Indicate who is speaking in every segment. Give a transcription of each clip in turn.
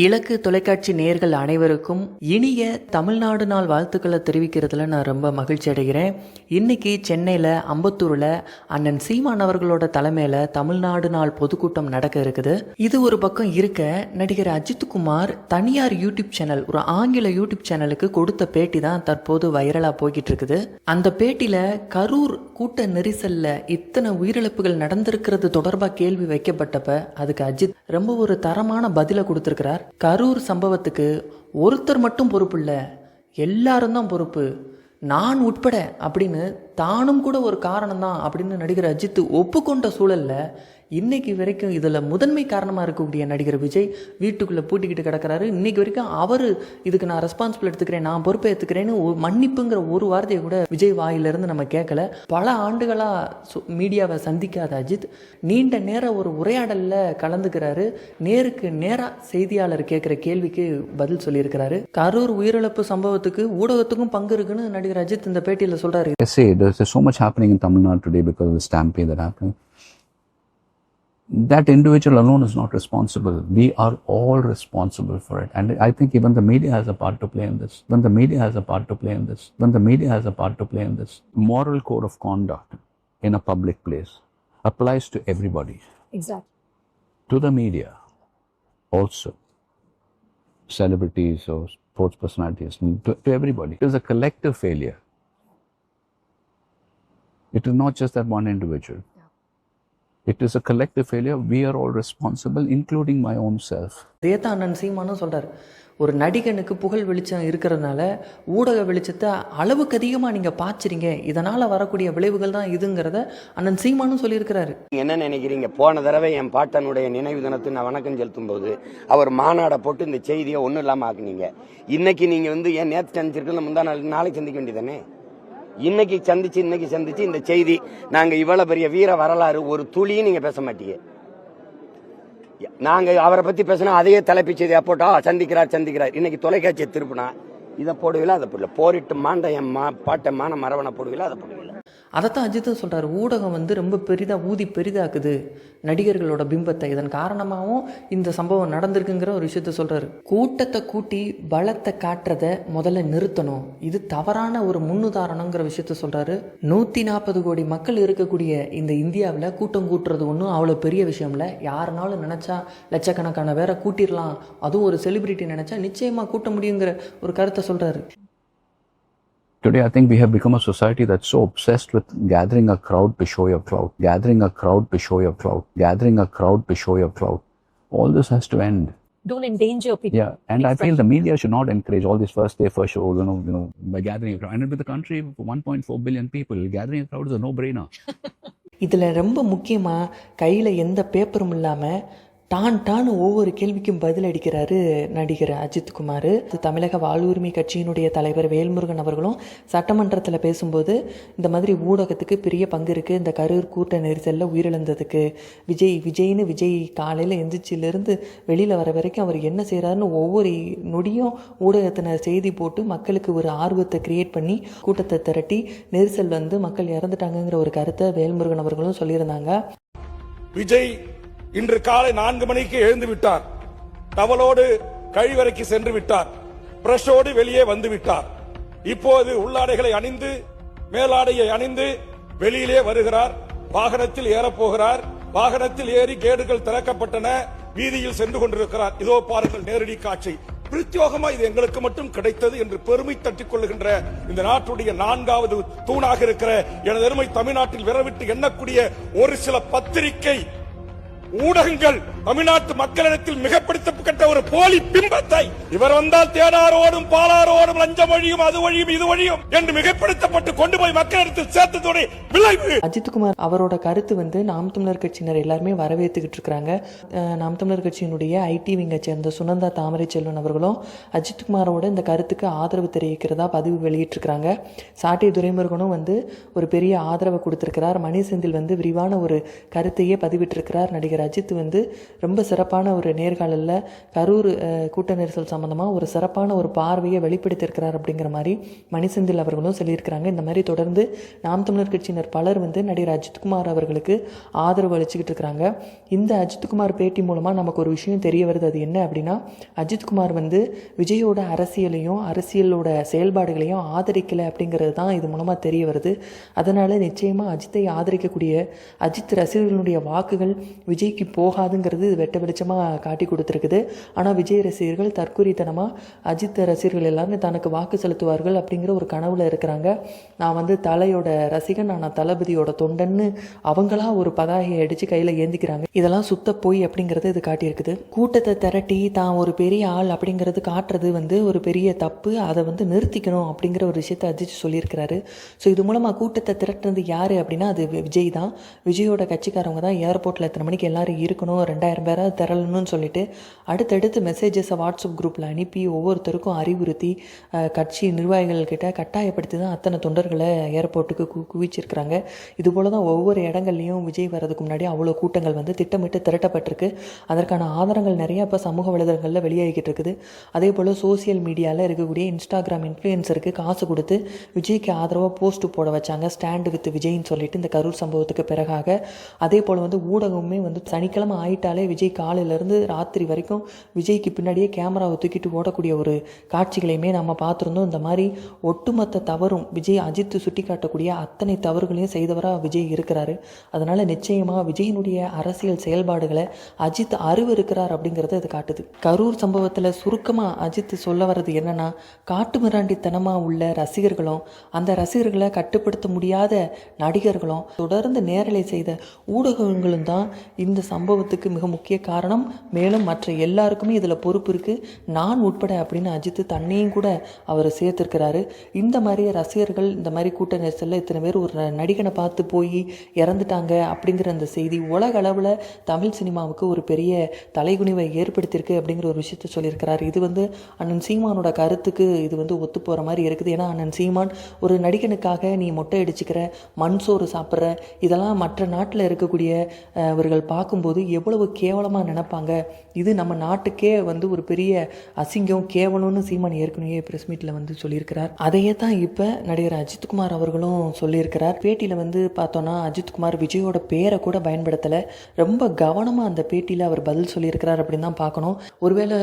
Speaker 1: இலக்கு தொலைக்காட்சி நேர்கள் அனைவருக்கும் இனிய தமிழ்நாடு நாள் வாழ்த்துக்களை தெரிவிக்கிறதுல நான் ரொம்ப மகிழ்ச்சி அடைகிறேன். இன்னைக்கு சென்னையில் அம்பத்தூரில் அண்ணன் சீமான் அவர்களோட தலைமையில் தமிழ்நாடு நாள் பொதுக்கூட்டம் நடக்க இருக்குது. இது ஒரு பக்கம் இருக்க நடிகர் அஜித் குமார் தனியார் யூடியூப் சேனல் ஒரு ஆங்கில யூடியூப் சேனலுக்கு கொடுத்த பேட்டி தான் தற்போது வைரலாக போய்கிட்டு இருக்குது. அந்த பேட்டியில் கரூர் கூட்ட நெரிசல்ல இத்தனை உயிரிழப்புகள் நடந்திருக்கிறது தொடர்பாக கேள்வி வைக்கப்பட்டப்ப அதுக்கு அஜித் ரொம்ப ஒரு தரமான பதிலை கொடுத்திருக்கிறார். கரூர் சம்பவத்துக்கு ஒருத்தர் மட்டும் பொறுப்பு இல்லை எல்லாரும் தான் பொறுப்பு. நான் உட்பட அப்படின்னு தானும் கூட ஒரு காரணம் தான் அப்படின்னு நடிகர் அஜித் ஒப்புக்கொண்ட சூழல்ல இன்னைக்கு வரைக்கும் இதில் முதன்மை காரணமாக இருக்கக்கூடிய நடிகர் விஜய் வீட்டுக்குள்ளே பூட்டிக்கிட்டு கிடக்கிறாரு. இன்னைக்கு வரைக்கும் அவர் இதுக்கு நான் ரெஸ்பான்சிபிள் எடுத்துக்கிறேன் நான் பொறுப்பை எடுத்துக்கிறேன்னு ஒரு மன்னிப்புங்கிற ஒரு வார்த்தையை கூட விஜய் வாயிலிருந்து நம்ம கேட்கல பல ஆண்டுகளாக மீடியாவை சந்திக்காத அஜித் நீண்ட நேரம் ஒரு உரையாடலில் கலந்துக்கிறாரு. நேருக்கு நேராக செய்தியாளர் கேட்குற கேள்விக்கு பதில் சொல்லியிருக்கிறாரு. கரூர் உயிரிழப்பு சம்பவத்துக்கு ஊடகத்துக்கும் பங்கு இருக்குன்னு நடிகர் அஜித் இந்த பேட்டியில்
Speaker 2: சொல்கிறாரு there's, there's so much happening in Tamil Nadu today because of the stampede that happened. That individual alone is not responsible. We are all responsible for it. And I think even the media has a part to play in this. When the media has a part to play in this. When the media has a part to play in this. Moral code of conduct in a public place applies to everybody.
Speaker 3: Exactly.
Speaker 2: To the media also. Celebrities or sports personalities, to, to everybody. It is a collective failure. It is not just that one individual. It is a collective failure. We are all responsible, including my own self.
Speaker 1: இதே தான் அண்ணன் சீமானும் சொல்றாரு ஒரு நடிகனுக்கு புகழ் வெளிச்சம் இருக்கிறதுனால ஊடக வெளிச்சத்தை அளவுக்கு அதிகமாக நீங்கள் பாய்ச்சிறீங்க இதனால் வரக்கூடிய விளைவுகள் தான் இதுங்கிறத அண்ணன் சீமானும் சொல்லியிருக்கிறாரு.
Speaker 4: என்ன நினைக்கிறீங்க? போன தடவை என் பாட்டனுடைய நினைவு தினத்தை நான் வணக்கம் செலுத்தும் போது அவர் மாநாடை போட்டு இந்த செய்தியை ஒன்றும் இல்லாமல் ஆக்குனீங்க. இன்னைக்கு நீங்க வந்து ஏன் நேற்று சந்திச்சிருக்கல முந்தா நாள் நாளைக்கு சந்திக்க வேண்டியதானே இன்னைக்கு சந்திச்சு இன்னைக்கு சந்திச்சு இந்த செய்தி. நாங்க இவ்வளவு பெரிய வீர வரலாறு ஒரு துளியும் நீங்க பேச மாட்டீங்க. நாங்க அவரை பத்தி பேசினா அதையே தலைப்பு செய்தியா போட்டா சந்திக்கிறார் சந்திக்கிறார். இன்னைக்கு தொலைக்காட்சியை திருப்பினா இதை போடுவீங்களா அதை போடல போரிட்டு மாண்ட என் மா பாட்டை மான மரவணை போடுவீங்களா அதை போடுவீங்களா
Speaker 1: அதைத்தான் அஜித்தும் சொல்கிறார் ஊடகம் வந்து ரொம்ப பெரிதாக ஊதி பெரிதாக்குது நடிகர்களோட பிம்பத்தை. இதன் காரணமாகவும் இந்த சம்பவம் நடந்திருக்குங்கிற ஒரு விஷயத்த சொல்கிறாரு கூட்டத்தை கூட்டி பலத்தை காட்டுறதை முதல்ல நிறுத்தணும். இது தவறான ஒரு முன்னுதாரணங்கிற விஷயத்த சொல்கிறாரு நூற்றி நாற்பது கோடி மக்கள் இருக்கக்கூடிய இந்த இந்தியாவில் கூட்டம் கூட்டுறது ஒன்றும் அவ்வளோ பெரிய விஷயம் இல்லை யாருனாலும் நினச்சா லட்சக்கணக்கான பேரை கூட்டிடலாம். அதுவும் ஒரு செலிபிரிட்டி நினச்சா நிச்சயமாக கூட்ட முடியுங்கிற ஒரு கருத்தை சொல்கிறாரு
Speaker 2: Today, I think we have become a society that's so obsessed with gathering a crowd to show your clout, gathering a crowd to show your clout, gathering a crowd to show your clout. All this has to end.
Speaker 3: Don't endanger people.
Speaker 2: Yeah, and I feel the media should not encourage all these first day, first show, you know, you know, by gathering a crowd. And with the country of 1.4 billion people, gathering a crowd is a no-brainer.
Speaker 1: இதில் ரொம்ப முக்கியமாக கையில் எந்த பேப்பரும் இல்லாமல் Don Don ஒவ்வொரு கேள்விக்கும் பதில் அடிக்கிறாரு நடிகர் அஜித் குமார். தமிழக வாழ்வுரிமை கட்சியினுடைய தலைவர் வேல்முருகன் அவர்களும் சட்டமன்றத்தில் பேசும்போது இந்த மாதிரி ஊடகத்துக்கு பெரிய பங்கு இருக்குது இந்த கரூர் கூட்ட நெரிசலில் உயிரிழந்ததுக்கு விஜய் விஜய்னு விஜய் காலையில் எந்திரிச்சிலேருந்து வெளியில் வர வரைக்கும் அவர் என்ன செய்கிறாருன்னு ஒவ்வொரு நொடியும் ஊடகத்தினர் செய்தி போட்டு மக்களுக்கு ஒரு ஆர்வத்தை கிரியேட் பண்ணி கூட்டத்தை திரட்டி நெரிசல் வந்து மக்கள் இறந்துட்டாங்கங்கிற ஒரு கருத்தை வேல்முருகன் அவர்களும் சொல்லியிருந்தாங்க.
Speaker 5: விஜய் இன்று காலை நான்கு மணிக்கு எழுந்து விட்டார். டவலோடு கழிவறைக்கு சென்று விட்டார். பிரஷோடு வெளியே வந்து விட்டார். இப்போது உள்ளாடைகளை அணிந்து மேலாடையை அணிந்து வெளியிலே வருகிறார். வாகனத்தில் ஏறப்போகிறார். வாகனத்தில் ஏறி கேடுகள் திறக்கப்பட்டன. வீதியில் சென்று கொண்டிருக்கிறார். இதோ பாருங்கள் நேரடி காட்சி. பிரத்யோகமா இது எங்களுக்கு மட்டும் கிடைத்தது என்று பெருமை தட்டிக் கொள்ளுகின்ற இந்த நாட்டுடைய நான்காவது தூணாக இருக்கிற எனது அருமை தமிழ்நாட்டில் விரவிட்டு எண்ணக்கூடிய ஒரு சில பத்திரிகை ஊடகங்கள் தமிழ்நாட்டு மக்களிடத்தில் மிகப்படுத்தப்பட்ட ஒரு போலி பிம்பத்தை. இவர் வந்தால் தேனாரோடும் பாலாரோடும் லஞ்சம் வழியும் அது வழியும் இது வழியும் என்று மிகப்படுத்தப்பட்டு கொண்டு போய் மக்களிடத்தில் சேர்த்ததோட விளைவு.
Speaker 1: அஜித்குமார் அவரோட கருத்து வந்து நாம் தமிழர் கட்சியினர் எல்லாருமே வரவேற்றுக்கிட்டு இருக்கிறாங்க. நாம் தமிழர் கட்சியினுடைய ஐடி விங்கை சேர்ந்த சுனந்தா தாமரை செல்வன் அவர்களும் அஜித்குமாரோட இந்த கருத்துக்கு ஆதரவு தெரிவிக்கிறதா பதிவு வெளியிட்டிருக்கிறாங்க. சாட்டை துரைமுருகனும் வந்து ஒரு பெரிய ஆதரவை கொடுத்திருக்கிறார். மணி செந்தில் வந்து விரிவான ஒரு கருத்தையே பதிவிட்டிருக்கிறார். நடிகர் அஜித் வந்து ரொம்ப சிறப்பான ஒரு நேர்காணலில் கரூர் கூட்ட நெரிசல் சம்மந்தமாக ஒரு சிறப்பான ஒரு பார்வையை வெளிப்படுத்தியிருக்கிறார் அப்படிங்கிற மாதிரி மணிசெந்தில் அவர்களும் சொல்லியிருக்கிறாங்க. இந்த மாதிரி தொடர்ந்து நாம் தமிழர் கட்சியினர் பலர் வந்து நடிகர் அஜித்குமார் அவர்களுக்கு ஆதரவு அளிச்சுக்கிட்டு இருக்கிறாங்க இந்த அஜித்குமார் பேட்டி மூலமாக நமக்கு ஒரு விஷயம் தெரிய வருது. அது என்ன அப்படின்னா அஜித்குமார் வந்து விஜயோட அரசியலையும் அரசியலோட செயல்பாடுகளையும் ஆதரிக்கலை அப்படிங்கிறது தான் இது மூலமாக தெரிய வருது. அதனால் நிச்சயமாக அஜித்தை ஆதரிக்கக்கூடிய அஜித் ரசிகர்களுடைய வாக்குகள் விஜய்க்கு போகாதுங்கிறது இது வெட்ட வெளிச்சமாக காட்டி கொடுத்துருக்குது. ஆனால் விஜய் ரசிகர்கள் தற்குறித்தனமாக அஜித் ரசிகர்கள் எல்லாருமே தனக்கு வாக்கு செலுத்துவார்கள் அப்படிங்கிற ஒரு கனவுல இருக்கிறாங்க. நான் வந்து தலையோட ரசிகன் நான் தளபதியோட தொண்டன்னு அவங்களா ஒரு பதாகையை அடித்து கையில் ஏந்திக்கிறாங்க. இதெல்லாம் சுத்த போய் அப்படிங்கிறது இது காட்டியிருக்குது. கூட்டத்தை திரட்டி தான் ஒரு பெரிய ஆள் அப்படிங்கிறது காட்டுறது வந்து ஒரு பெரிய தப்பு. அதை வந்து நிறுத்திக்கணும் அப்படிங்கிற ஒரு விஷயத்தை அஜித் சொல்லியிருக்கிறாரு. ஸோ இது மூலமாக கூட்டத்தை திரட்டுனது யார் அப்படின்னா அது விஜய் தான். விஜயோட கட்சிக்காரவங்க தான் ஏர்போர்ட்டில் எத்தனை மணிக்கு எல்லாரும் இருக்கணும் ரெண்டாயிரம் பேராக திரளணும்னு சொல்லிட்டு அடுத்தடுத்து மெசேஜஸை வாட்ஸ்அப் குரூப்பில் அனுப்பி ஒவ்வொருத்தருக்கும் அறிவுறுத்தி கட்சி நிர்வாகிகள்கிட்ட கட்டாயப்படுத்தி தான் அத்தனை தொண்டர்களை ஏர்போர்ட்டுக்கு கு குவிச்சிருக்கிறாங்க. இதுபோல் தான் ஒவ்வொரு இடங்கள்லையும் விஜய் வர்றதுக்கு முன்னாடி அவ்வளோ கூட்டங்கள் வந்து திட்டமிட்டு திரட்டப்பட்டிருக்கு. அதற்கான ஆதாரங்கள் நிறைய இப்போ சமூக வலைதளங்களில் வெளியாகிக்கிட்டு இருக்குது. அதே போல் சோசியல் மீடியாவில் இருக்கக்கூடிய இன்ஸ்டாகிராம் இன்ஃப்ளூயன்சருக்கு காசு கொடுத்து விஜய்க்கு ஆதரவாக போஸ்ட்டு போட வச்சாங்க. ஸ்டாண்டு வித் விஜய்னு சொல்லிட்டு இந்த கரூர் சம்பவத்துக்கு பிறகாக. அதே போல் வந்து ஊடகமுமே வந்து சனிக்கிழமை ஆயிட்டாலே விஜய் காலையிலேருந்து ராத்திரி வரைக்கும் விஜய்க்கு பின்னாடியே கேமராவை தூக்கிட்டு ஓடக்கூடிய ஒரு காட்சிகளையுமே நம்ம பார்த்துருந்தோம். இந்த மாதிரி ஒட்டுமொத்த தவறும் விஜய் அஜித் சுட்டி காட்டக்கூடிய அத்தனை தவறுகளையும் செய்தவராக விஜய் இருக்கிறாரு. அதனால் நிச்சயமாக விஜயினுடைய அரசியல் செயல்பாடுகளை அஜித் அறிவு இருக்கிறார் அப்படிங்கிறத இது காட்டுது. கரூர் சம்பவத்தில் சுருக்கமாக அஜித் சொல்ல வர்றது என்னன்னா காட்டு மிராண்டித்தனமாக உள்ள ரசிகர்களும் அந்த ரசிகர்களை கட்டுப்படுத்த முடியாத நடிகர்களும் தொடர்ந்து நேரலை செய்த ஊடகங்களும் தான் இந்த சம்பவத்துக்கு மிக முக்கிய காரணம். மேலும் மற்ற எல்லாருக்குமே இதில் பொறுப்பு இருக்குது நான் உட்பட அப்படின்னு அஜித் தன்னையும் கூட அவர் சேர்த்துருக்கிறாரு. இந்த மாதிரி ரசிகர்கள் இந்த மாதிரி கூட்ட நெரிசலில் இத்தனை பேர் ஒரு நடிகனை பார்த்து போய் இறந்துட்டாங்க அப்படிங்கிற அந்த செய்தி உலக அளவில் தமிழ் சினிமாவுக்கு ஒரு பெரிய தலைகுனிவை ஏற்படுத்தியிருக்கு அப்படிங்கிற ஒரு விஷயத்த சொல்லியிருக்கிறார். இது வந்து அண்ணன் சீமானோட கருத்துக்கு இது வந்து ஒத்து போகிற மாதிரி இருக்குது. ஏன்னா அண்ணன் சீமான் ஒரு நடிகனுக்காக நீ மொட்டை அடிச்சுக்கிற மண் சோறு சாப்பிட்ற இதெல்லாம் மற்ற நாட்டில் இருக்கக்கூடிய இவர்கள் அவர்கள் பார்க்கும்போது எவ்வளவு கேவலமாக நினைப்பாங்க. இது நம்ம நாட்டுக்கே வந்து ஒரு பெரிய அசிங்கம் கேவலம்னு சீமான் ஏற்கனவே பிரஸ் மீட்டில் வந்து சொல்லியிருக்கிறார். அதையே தான் இப்போ நடிகர் அஜித்குமார் அவர்களும் சொல்லியிருக்கிறார். பேட்டியில் வந்து பார்த்தோன்னா அஜித்குமார் விஜயோட பேரை கூட பயன்படுத்தலை. ரொம்ப கவனமாக அந்த பேட்டியில் அவர் பதில் சொல்லியிருக்கிறார் அப்படின்னு தான் பார்க்கணும். ஒருவேளை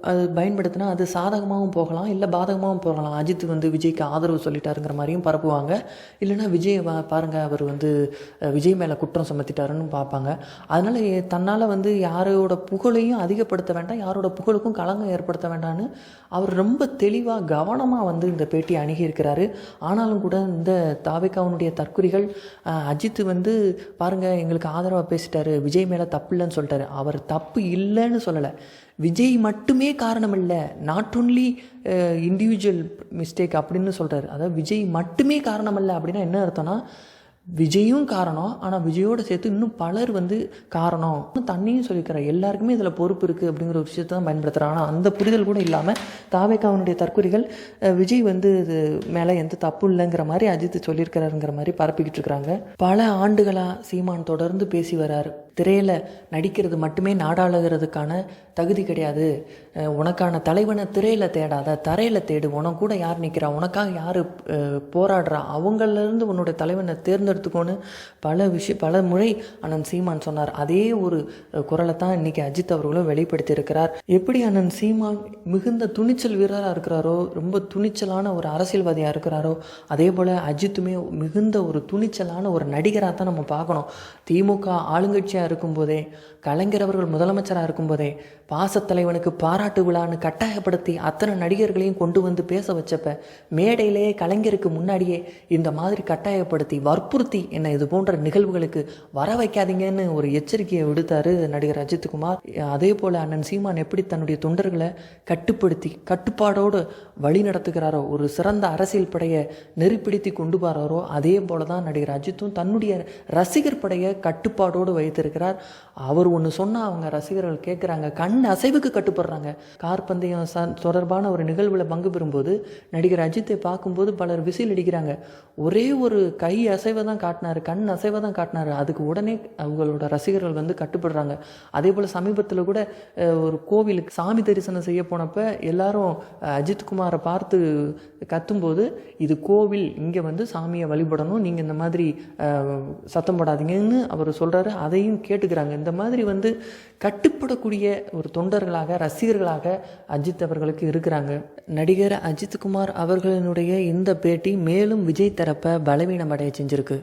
Speaker 1: அது பயன்படுத்தினா அது சாதகமாகவும் போகலாம் இல்லை பாதகமாகவும் போகலாம். அஜித் வந்து விஜய்க்கு ஆதரவு சொல்லிட்டாருங்கிற மாதிரியும் பரப்புவாங்க. இல்லைனா விஜய் வா- பாருங்க அவர் வந்து விஜய் மேலே குற்றம் சுமத்திட்டாருன்னு பார்ப்பாங்க. அதனால் தன்னால் வந்து யாரோட புகழையும் அதிகப்படுத்த ஏற்படுத்த வேண்டாம் யாரோட புகழுக்கும் களங்கம் ஏற்படுத்த வேண்டாம்னு அவர் ரொம்ப தெளிவாக கவனமாக வந்து இந்த பேட்டியை அணுகியிருக்கிறாரு. ஆனாலும் கூட இந்த தாவேக்காவனுடைய தற்குறிகள் அஜித் வந்து பாருங்க எங்களுக்கு ஆதரவாக பேசிட்டாரு விஜய் மேலே தப்பு இல்லைன்னு சொல்லிட்டாரு. அவர் தப்பு இல்லைன்னு சொல்லலை. விஜய் மட்டுமே காரணம் இல்லை. நாட் ஒன்லி இண்டிவிஜுவல் மிஸ்டேக் அப்படின்னு சொல்கிறாரு அதாவது விஜய் மட்டுமே காரணம் இல்லை அப்படின்னா என்ன அர்த்தம்னா விஜயும் காரணம் ஆனால் விஜயோட சேர்த்து இன்னும் பலர் வந்து காரணம். இன்னும் தண்ணியும் சொல்லிக்கிறார் எல்லாருக்குமே இதில் பொறுப்பு இருக்குது அப்படிங்கிற ஒரு விஷயத்தை தான் பயன்படுத்துகிறார் ஆனால் அந்த புரிதல் கூட இல்லாமல் தாவேக்காவனுடைய தற்கொலைகள் விஜய் வந்து இது மேலே எந்த தப்பு இல்லைங்கிற மாதிரி அஜித் சொல்லியிருக்கிறாருங்கிற மாதிரி பரப்பிக்கிட்டு இருக்கிறாங்க பல ஆண்டுகளாக சீமான் தொடர்ந்து பேசி வராரு. திரையில் நடிக்கிறது மட்டுமே நாடாளுகிறதுக்கான தகுதி கிடையாது. உனக்கான தலைவனை திரையில் தேடாத தரையில் தேடு உனக்கு கூட யார் நிற்கிறா உனக்காக யார் போராடுறா அவங்கள்லேருந்து உன்னோட தலைவனை தேர்ந்தெடுத்துக்கோன்னு பல விஷயம் பல முறை அண்ணன் சீமான் சொன்னார். அதே ஒரு குரலை தான் இன்னைக்கு அஜித் அவர்களும் வெளிப்படுத்தியிருக்கிறார். எப்படி அண்ணன் சீமான் மிகுந்த துணிச்சல் வீரராக இருக்கிறாரோ ரொம்ப துணிச்சலான ஒரு அரசியல்வாதியாக இருக்கிறாரோ அதே போல் அஜித்துமே மிகுந்த ஒரு துணிச்சலான ஒரு நடிகராக தான் நம்ம பார்க்கணும். திமுக ஆளுங்கட்சியாக இருக்கும்போதே கலைஞர் அவர்கள் முதலமைச்சராக இருக்கும்போதே பாசத்தலைவனுக்கு பாராட்டு விழான்னு கட்டாயப்படுத்தி அத்தனை நடிகர்களையும் கொண்டு வந்து பேச வச்சப்ப மேடையிலேயே கலைஞருக்கு முன்னாடியே இந்த மாதிரி கட்டாயப்படுத்தி வற்புறுத்தி என்னை இது போன்ற நிகழ்வுகளுக்கு வர வைக்காதீங்கன்னு ஒரு எச்சரிக்கையை விடுத்தாரு நடிகர் அஜித்குமார். அதே போல் அண்ணன் சீமான் எப்படி தன்னுடைய தொண்டர்களை கட்டுப்படுத்தி கட்டுப்பாடோடு வழி நடத்துகிறாரோ ஒரு சிறந்த அரசியல் படையை நெறிப்பிடித்து கொண்டு வராரோ அதே போல தான் நடிகர் அஜித்தும் தன்னுடைய ரசிகர் படையை கட்டுப்பாடோடு வைத்திருக்கிறார். இருக்கிறார் அவர் ஒன்று சொன்னால் அவங்க ரசிகர்கள் கேட்குறாங்க. கண் அசைவுக்கு கட்டுப்படுறாங்க. கார் பந்தயம் ச தொடர்பான ஒரு நிகழ்வில் பங்கு பெறும்போது நடிகர் அஜித்தை பார்க்கும்போது பலர் விசில் அடிக்கிறாங்க. ஒரே ஒரு கை அசைவை தான் காட்டினார் கண் அசைவை தான் காட்டினாரு. அதுக்கு உடனே அவங்களோட ரசிகர்கள் வந்து கட்டுப்படுறாங்க. அதே போல் சமீபத்தில் கூட ஒரு கோவிலுக்கு சாமி தரிசனம் செய்ய போனப்போ எல்லாரும் அஜித்குமாரை அஜித் குமாரை பார்த்து கத்தும்போது இது கோவில் இங்கே வந்து சாமியை வழிபடணும். நீங்கள் இந்த மாதிரி சத்தம் போடாதீங்கன்னு அவர் சொல்கிறாரு அதையும் கேட்டுக்கிறாங்க. இந்த மாதிரி வந்து கட்டுப்படக்கூடிய ஒரு தொண்டர்களாக ரசிகர்களாக அஜித் அவர்களுக்கு இருக்கிறாங்க. நடிகர் அஜித் குமார் அவர்களினுடைய இந்த பேட்டி மேலும் விஜய் தரப்பை பலவீனமடைய செஞ்சிருக்கு.